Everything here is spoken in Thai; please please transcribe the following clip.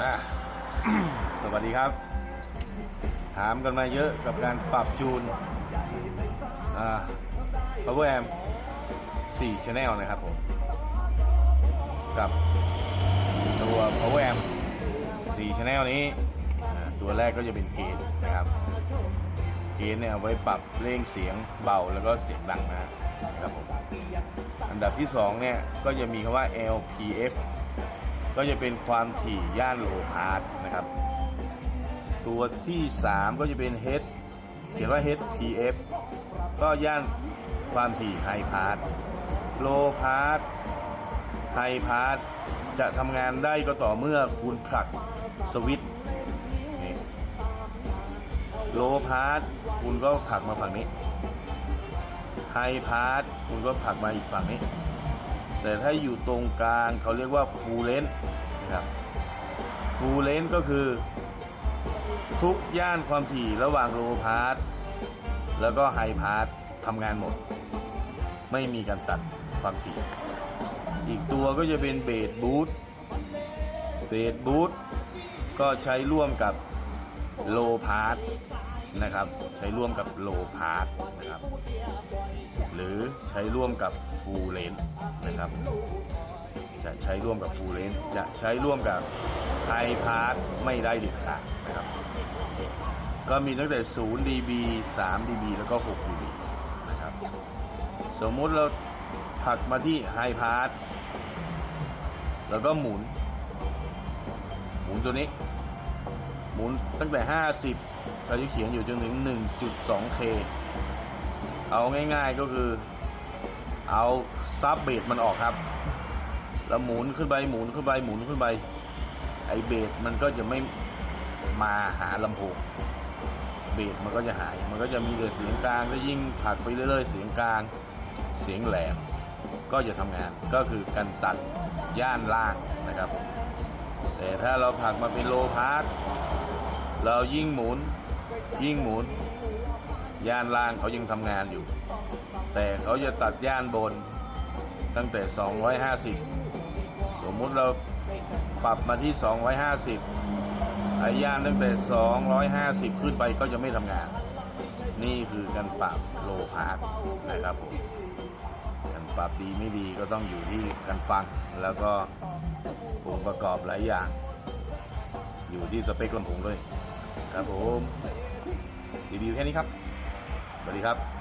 อะ สวัสดีครับ ถามกันมาเยอะกับการปรับจูน อ่า Power Amp 4 Channel นะครับผม กับตัว Power Amp 4 Channel นี้ ตัวแรกก็จะเป็นเกณฑ์นะครับ เกณฑ์เนี่ยเอาไว้ปรับเร่งเสียงเบาแล้วก็เสียงดังนะครับผม อันดับที่ 2 เนี่ย ก็จะมีคำว่า LPF ก็จะเป็นความถี่ย่านโลพาร์นะครับ ตัวที่ 3 ก็จะเป็น H เขียนว่า HPF ก็ย่านความถี่ไฮพาร์โลพาร์ไฮพาร์จะทำงานได้ก็ต่อเมื่อคุณผลักสวิตช์โลพาร์คุณก็ผลักมาฝั่งนี้ไฮพาร์คุณก็ผลักมาอีกฝั่งนี้ แต่ถ้าอยู่ตรงกลางเขาเรียกว่าฟูลเลนนะครับฟูลเลนก็คือ ทุกย่านความถี่ระหว่างโลพาร์แล้วก็ไฮพาร์ทำงานหมด ไม่มีการตัดความถี่ อีกตัวก็จะเป็นเบสบูทเบสบูทก็ใช้ร่วมกับโลพาร์ นะครับ ใช้ร่วมกับโลพาร์นะครับ หรือใช้ร่วมกับฟูลเลนนะครับ จะใช้ร่วมกับฟูลเลนจะใช้ร่วมกับไฮพาร์ไม่ได้เด็ดขาดนะครับ ก็มีตั้งแต่ 0 dB 3 dB แล้วก็ 6 dB นะครับ สมมุติเราผลักมาที่ไฮพาร์แล้วก็หมุน หมุนตัวนี้ มุนตั้งแต่ 50เราจะเขียนอยู่จนถึง 1.2K เอาง่ายๆก็คือ เอาซับเบสมันออกครับ แล้วหมุนขึ้นไปหมุนขึ้นไปหมุนขึ้นไป ไอเบสมันก็จะไม่มาหาลำโพงเบสมันก็จะหาย มันก็จะมีแต่เสียงกลางแล้วยิ่งผักไปเรื่อยๆ เสียงกลาง เสียงแหลม ก็จะทำงาน ก็คือการตัดย่านล่างนะครับ แต่ถ้าเราผลักมาเป็นโลพาร์ทเรายิ่งหมุน ยิ่งหมุน ย่านล่างเขายังทำงานอยู่ แต่เขาจะตัดย่านบนตั้งแต่ 250 สมมุติเราปรับมาที่ 250ไอ้ย่านตั้งแต่ 250 ขึ้นไปก็จะไม่ทำงาน นี่คือการปรับโลพาร์ทนะครับผม ปรับดีไม่ดีก็ต้องอยู่ที่การฟัง แล้วก็องค์ประกอบหลายอย่าง อยู่ที่สเปคลำโพงด้วย ครับผมรีวิวแค่นี้ครับสวัสดีครับ